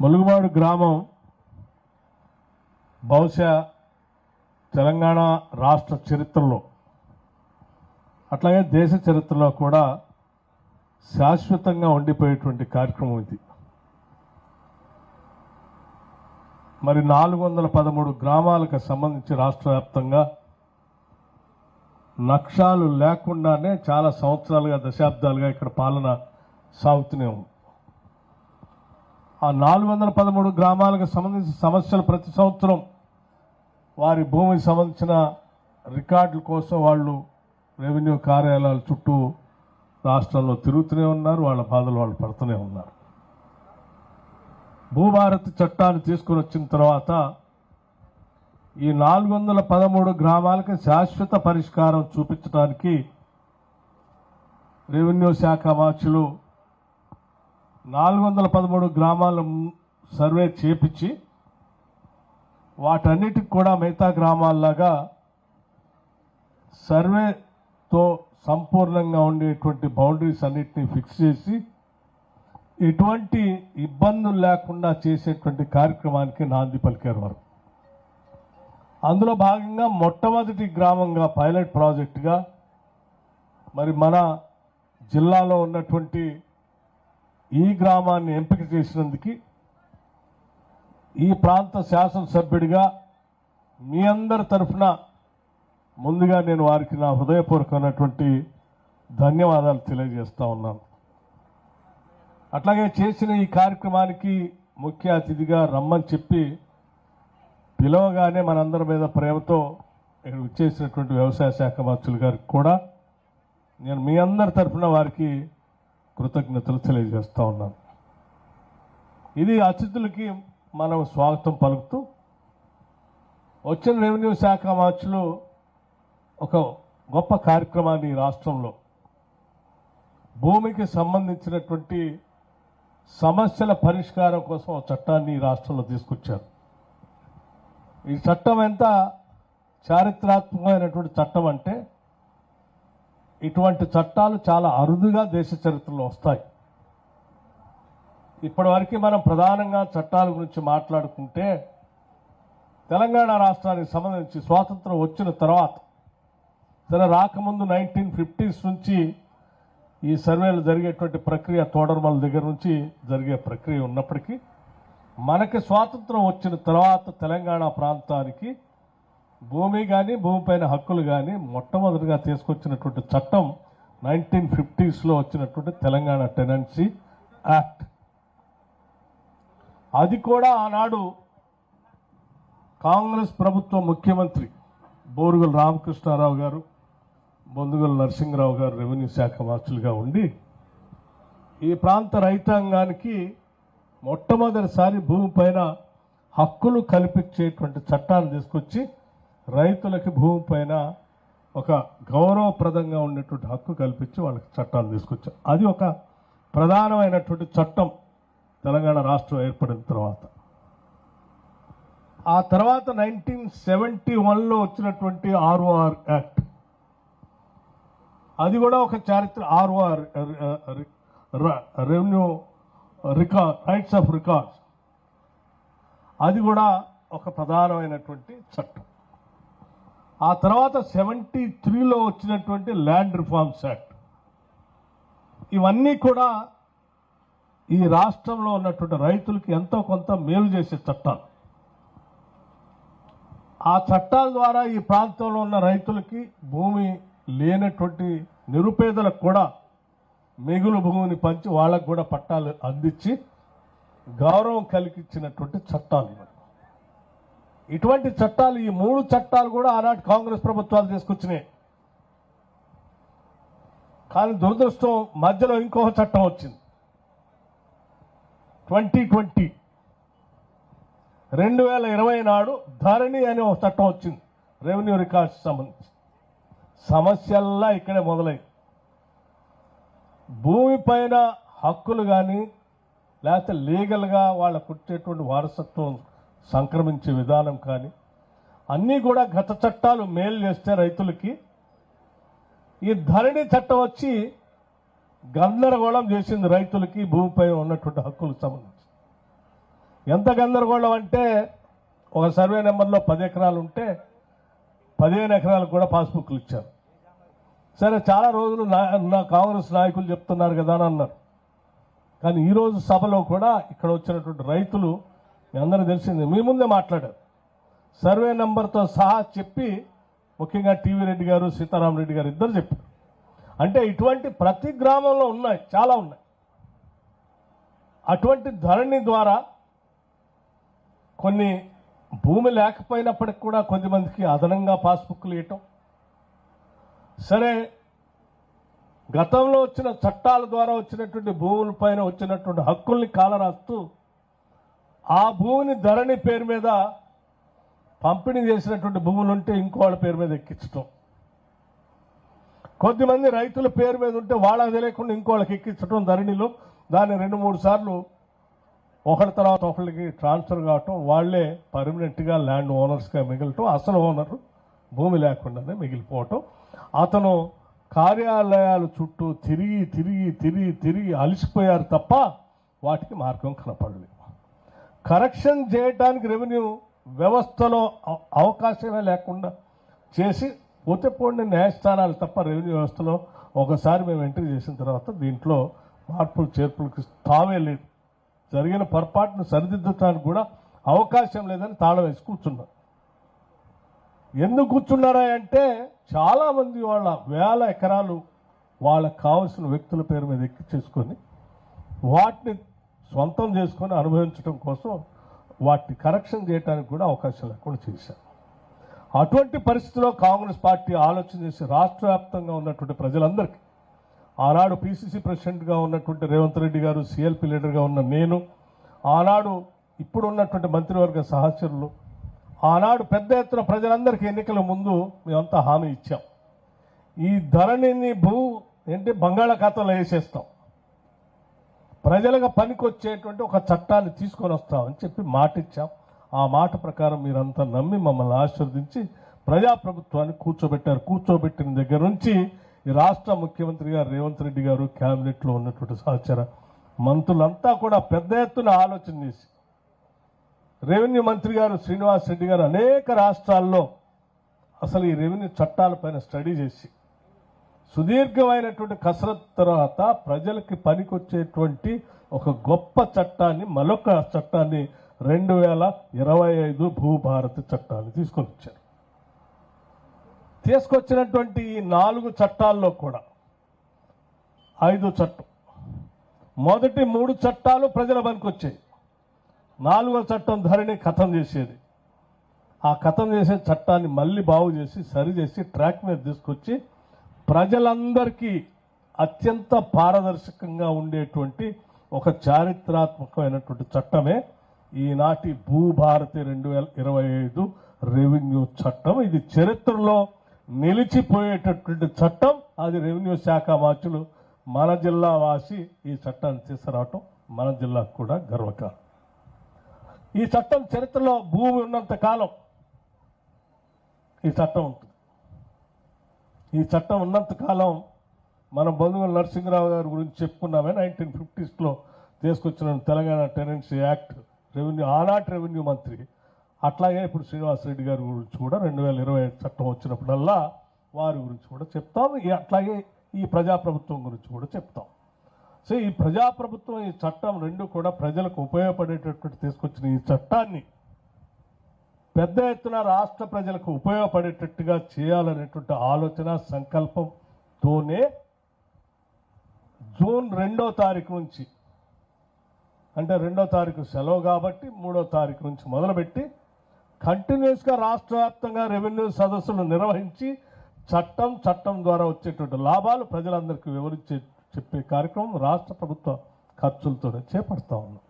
ములుగుమాడు గ్రామం బహుశా తెలంగాణ రాష్ట్ర చరిత్రలో అట్లాగే దేశ చరిత్రలో కూడా శాశ్వతంగా ఉండిపోయేటువంటి కార్యక్రమం ఇది. మరి నాలుగు వందల పదమూడు గ్రామాలకు సంబంధించి రాష్ట్ర వ్యాప్తంగా లక్ష్యాలు లేకుండానే చాలా సంవత్సరాలుగా దశాబ్దాలుగా ఇక్కడ పాలన సాగుతూనే ఉంది. ఆ నాలుగు వందల పదమూడు గ్రామాలకు సంబంధించిన సమస్యలు ప్రతి సంవత్సరం వారి భూమికి సంబంధించిన రికార్డుల కోసం వాళ్ళు రెవెన్యూ కార్యాలయాల చుట్టూ రాష్ట్రంలో తిరుగుతూనే ఉన్నారు వాళ్ళ బాధలు వాళ్ళు పడుతూనే ఉన్నారు. భూభారతి చట్టాన్ని తీసుకుని వచ్చిన తర్వాత ఈ నాలుగు వందల పదమూడు గ్రామాలకు శాశ్వత పరిష్కారం చూపించడానికి రెవెన్యూ శాఖ మార్చులు నాలుగు వందల పదమూడు గ్రామాల సర్వే చేపించి వాటన్నిటికి కూడా మిగతా గ్రామాల్లాగా సర్వేతో సంపూర్ణంగా ఉండేటువంటి బౌండరీస్ అన్నిటినీ ఫిక్స్ చేసి ఎటువంటి ఇబ్బందులు లేకుండా చేసేటువంటి కార్యక్రమానికి నాంది పలికారు వారు. అందులో భాగంగా మొట్టమొదటి గ్రామంగా పైలట్ ప్రాజెక్టుగా మరి మన జిల్లాలో ఉన్నటువంటి ఈ గ్రామాన్ని ఎంపిక చేసినందుకు ఈ ప్రాంత శాసనసభ్యుడిగా మీ అందరి తరఫున ముందుగా నేను వారికి నా హృదయపూర్వకమైనటువంటి ధన్యవాదాలు తెలియజేస్తూ ఉన్నాను. అట్లాగే చేసిన ఈ కార్యక్రమానికి ముఖ్య అతిథిగా రమ్మని చెప్పి పిలవగానే మనందరి మీద ప్రేమతో ఇక్కడ వచ్చేసినటువంటి వ్యవసాయ శాఖ మంత్రులు గారికి కూడా నేను మీ అందరి తరఫున వారికి కృతజ్ఞతలు తెలియజేస్తూ ఉన్నాను. ఇది అతిథులకి మనం స్వాగతం పలుకుతూ వచ్చిన రెవెన్యూ శాఖ మార్చులు ఒక గొప్ప కార్యక్రమాన్ని రాష్ట్రంలో భూమికి సంబంధించినటువంటి సమస్యల పరిష్కారం కోసం చట్టాన్ని ఈ రాష్ట్రంలో తీసుకొచ్చారు. ఈ చట్టం ఎంత చారిత్రాత్మకమైనటువంటి చట్టం అంటే ఇటువంటి చట్టాలు చాలా అరుదుగా దేశ చరిత్రలో వస్తాయి. ఇప్పటివరకు మనం ప్రధానంగా చట్టాల గురించి మాట్లాడుకుంటే తెలంగాణ రాష్ట్రానికి సంబంధించి స్వాతంత్రం వచ్చిన తర్వాత సరే రాకముందు నైన్టీన్ ఫిఫ్టీస్ నుంచి ఈ సర్వేలు జరిగేటువంటి ప్రక్రియ తోడర్మల దగ్గర నుంచి జరిగే ప్రక్రియ ఉన్నప్పటికీ మనకి స్వాతంత్రం వచ్చిన తర్వాత తెలంగాణ ప్రాంతానికి భూమి కానీ భూమిపైన హక్కులు కానీ మొట్టమొదటిగా తీసుకొచ్చినటువంటి చట్టం నైన్టీన్ ఫిఫ్టీస్లో వచ్చినటువంటి తెలంగాణ టెనెన్సీ యాక్ట్. అది కూడా ఆనాడు కాంగ్రెస్ ప్రభుత్వ ముఖ్యమంత్రి బోరుగుల రామకృష్ణారావు గారు బొందుగుల నరసింహరావు గారు రెవెన్యూ శాఖ మార్చులుగా ఉండి ఈ ప్రాంత రైతాంగానికి మొట్టమొదటిసారి భూమిపైన హక్కులు కల్పించేటువంటి చట్టాలు తీసుకొచ్చి రైతులకి భూమిపైన ఒక గౌరవప్రదంగా ఉండేటువంటి హక్కు కల్పించి వాళ్ళకి చట్టాలు తీసుకొచ్చారు అది ఒక ప్రధానమైనటువంటి చట్టం తెలంగాణ రాష్ట్రం ఏర్పడిన తర్వాత. ఆ తర్వాత నైన్టీన్ సెవెంటీ వన్లో వచ్చినటువంటి ఆర్ఓఆర్ యాక్ట్. అది కూడా ఒక చారిత్ర R O R revenue record rights of records అది కూడా ఒక ప్రధానమైనటువంటి చట్టం. ఆ తర్వాత సెవెంటీ త్రీలో వచ్చినటువంటి ల్యాండ్ రిఫార్మ్స్ యాక్ట్. ఇవన్నీ కూడా ఈ రాష్ట్రంలో ఉన్నటువంటి రైతులకి ఎంతో కొంత మేలు చేసే చట్టాలు. ఆ చట్టాల ద్వారా ఈ ప్రాంతంలో ఉన్న రైతులకి భూమి లేనటువంటి నిరుపేదలకు కూడా మిగులు భూమిని పంచి వాళ్ళకు కూడా పట్టాలు అందించి గౌరవం కలిగించినటువంటి చట్టాలు ఇటువంటి చట్టాలు ఈ మూడు చట్టాలు కూడా ఆనాటి కాంగ్రెస్ ప్రభుత్వాలు తీసుకొచ్చినాయి. కానీ దురదృష్టం మధ్యలో ఇంకొక చట్టం వచ్చింది. Twenty twenty. రెండు వేల ఇరవై నాడు ధరణి అనే ఒక చట్టం వచ్చింది. రెవెన్యూ రికార్డ్స్ సంబంధించి. సమస్యల్లా ఇక్కడే మొదలైంది. భూమి పైన హక్కులు కానీ లేకపోతే లీగల్గా వాళ్ళకు వచ్చేటువంటి వారసత్వం సంక్రమించే విధానం కానీ అన్నీ కూడా గత చట్టాలు మేలు చేస్తే రైతులకి ఈ ధరణి చట్టం వచ్చి గందరగోళం చేసింది రైతులకి భూమిపై ఉన్నటువంటి హక్కులకు సంబంధించి. ఎంత గందరగోళం అంటే ఒక సర్వే నెంబర్లో పది ఎకరాలు ఉంటే పదిహేను ఎకరాలకు కూడా పాస్బుక్లు ఇచ్చారు. సరే చాలా రోజులు నా కాంగ్రెస్ నాయకులు చెప్తున్నారు కదా అని అన్నారు. కానీ ఈరోజు సభలో కూడా ఇక్కడ వచ్చినటువంటి రైతులు మీ అందరూ తెలిసింది మీ ముందే మాట్లాడారు. సర్వే నెంబర్తో సహా చెప్పి ముఖ్యంగా టీవీ రెడ్డి గారు సీతారాం రెడ్డి గారు ఇద్దరు చెప్పారు. అంటే ఇటువంటి ప్రతి గ్రామంలో ఉన్నాయి చాలా ఉన్నాయి. అటువంటి ధరణి ద్వారా కొన్ని భూమి లేకపోయినప్పటికి కూడా కొద్దిమందికి అదనంగా పాస్బుక్లు ఇవ్వటం సరే గతంలో వచ్చిన చట్టాల ద్వారా వచ్చినటువంటి భూములపైన వచ్చినటువంటి హక్కుల్ని కాలరాస్తూ ఆ భూమిని ధరణి పేరు మీద పంపిణీ చేసినటువంటి భూములు ఉంటే ఇంకో వాళ్ళ పేరు మీద ఎక్కించటం. కొద్దిమంది రైతుల పేరు మీద ఉంటే వాళ్ళకి తెలియకుండా ఇంకోళ్ళకి ఎక్కించడం ధరణిలో దాన్ని రెండు మూడు సార్లు ఒకరి తర్వాత ఒకరికి ట్రాన్స్ఫర్ కావటం వాళ్ళే పర్మనెంట్గా ల్యాండ్ ఓనర్స్గా మిగలటం అసలు ఓనరు భూమి లేకుండానే మిగిలిపోవటం. అతను కార్యాలయాల చుట్టూ తిరిగి తిరిగి తిరిగి తిరిగి అలసిపోయారు తప్ప వాటికి మార్గం కనపడలేదు. కరెక్షన్ చేయడానికి రెవెన్యూ వ్యవస్థలో అవ- అవకాశమే లేకుండా చేసి పోతే పోండి న్యాయస్థానాలు తప్ప రెవెన్యూ వ్యవస్థలో ఒకసారి మేము ఎంట్రీ చేసిన తర్వాత దీంట్లో మార్పులు చేర్పులకు తావే లేదు. జరిగిన పొరపాటును సరిదిద్దటానికి కూడా అవకాశం లేదని తాళం వేసి కూర్చున్నాం. ఎందుకు కూర్చున్నారా అంటే చాలామంది వాళ్ళ వేల ఎకరాలు వాళ్ళకు కావలసిన వ్యక్తుల పేరు మీద ఎక్కించేసుకొని వాటిని సొంతం చేసుకొని అనుభవించడం కోసం వాటిని కరెక్షన్ చేయడానికి కూడా అవకాశం లేకుండా చేశారు. అటువంటి పరిస్థితిలో కాంగ్రెస్ పార్టీ ఆలోచన చేసి రాష్ట్ర వ్యాప్తంగా ఉన్నటువంటి ప్రజలందరికీ ఆనాడు పిసిసి ప్రెసిడెంట్గా ఉన్నటువంటి రేవంత్ రెడ్డి గారు సిఎల్పి లీడర్గా ఉన్న నేను ఆనాడు ఇప్పుడు ఉన్నటువంటి మంత్రివర్గ సహచరులు ఆనాడు పెద్ద ఎత్తున ప్రజలందరికీ ఎన్నికల ముందు మేమంతా హామీ ఇచ్చాం. ఈ ధరణిని భూ ఏంటి బంగాళాఖాతంలో వేసేస్తాం. ప్రజలకు పనికొచ్చేటువంటి ఒక చట్టాన్ని తీసుకొని వస్తామని చెప్పి మాట ఇచ్చాం ఆ మాట ప్రకారం మీరంతా నమ్మి మమ్మల్ని ఆశీర్వదించి ప్రజాప్రభుత్వాన్ని కూర్చోబెట్టారు. కూర్చోబెట్టిన దగ్గర నుంచి ఈ రాష్ట్ర ముఖ్యమంత్రి గారు రేవంత్ రెడ్డి గారు క్యాబినెట్లో ఉన్నటువంటి సహచర మంత్రులంతా కూడా పెద్ద ఎత్తున ఆలోచన చేసి రెవెన్యూ మంత్రి గారు శ్రీనివాస్ రెడ్డి గారు అనేక రాష్ట్రాల్లో అసలు ఈ రెవెన్యూ చట్టాలపైన స్టడీ చేసి సుదీర్ఘమైనటువంటి కసరత్తు తర్వాత ప్రజలకి పనికొచ్చేటువంటి ఒక గొప్ప చట్టాన్ని మరొక చట్టాన్ని రెండు వేల ఇరవై ఐదు భూభారతి చట్టాన్ని తీసుకొని వచ్చారు తీసుకొచ్చినటువంటి ఈ నాలుగు చట్టాల్లో కూడా ఐదు చట్టం. మొదటి మూడు చట్టాలు ప్రజల పనికొచ్చాయి. నాలుగో చట్టం ధరణి ఖతం చేసేది. ఆ ఖతం చేసే చట్టాన్ని మళ్ళీ బాగు చేసి సరిచేసి ట్రాక్ మీద తీసుకొచ్చి ప్రజలందరికీ అత్యంత పారదర్శకంగా ఉండేటువంటి ఒక చారిత్రాత్మకమైనటువంటి చట్టమే ఈనాటి భూభారతి రెండు వేల ఇరవై ఐదు రెవెన్యూ చట్టం. ఇది చరిత్రలో నిలిచిపోయేటటువంటి చట్టం. అది రెవెన్యూ శాఖ మార్చులు మన జిల్లా వాసి ఈ చట్టాన్ని తీసుకురావటం మన జిల్లాకు కూడా గర్వకారం ఈ చట్టం చరిత్రలో భూమి ఉన్నంత కాలం ఈ చట్టం ఉంటుంది. ఈ చట్టం ఉన్నంత కాలం మనం బంధువులు నరసింహరావు గారి గురించి చెప్పుకున్నామే. నైన్టీన్ ఫిఫ్టీస్లో తీసుకొచ్చిన తెలంగాణ టెనెన్సీ యాక్ట్ రెవెన్యూ ఆనాటి రెవెన్యూ మంత్రి అట్లాగే ఇప్పుడు శ్రీనివాసరెడ్డి గారి గురించి కూడా రెండు వేల ఇరవై ఐదు చట్టం వచ్చినప్పుడల్లా వారి గురించి కూడా చెప్తాం. అట్లాగే ఈ ప్రజాప్రభుత్వం గురించి కూడా చెప్తాం. సో ఈ ప్రజాప్రభుత్వం ఈ చట్టం రెండు కూడా ప్రజలకు ఉపయోగపడేటటువంటి తీసుకొచ్చిన ఈ చట్టాన్ని పెద్ద ఎత్తున రాష్ట్ర ప్రజలకు ఉపయోగపడేటట్టుగా చేయాలనేటువంటి ఆలోచన సంకల్పంతోనే జూన్ రెండో తారీఖు నుంచి అంటే రెండో తారీఖు సెలవు కాబట్టి మూడో తారీఖు నుంచి మొదలుపెట్టి కంటిన్యూస్గా రాష్ట్ర వ్యాప్తంగా రెవెన్యూ సదస్సులు నిర్వహించి చట్టం చట్టం ద్వారా వచ్చేటువంటి లాభాలు ప్రజలందరికీ వివరించే చెప్పే కార్యక్రమం రాష్ట్ర ప్రభుత్వ ఖర్చులతోనే చేపడతా ఉన్నాం.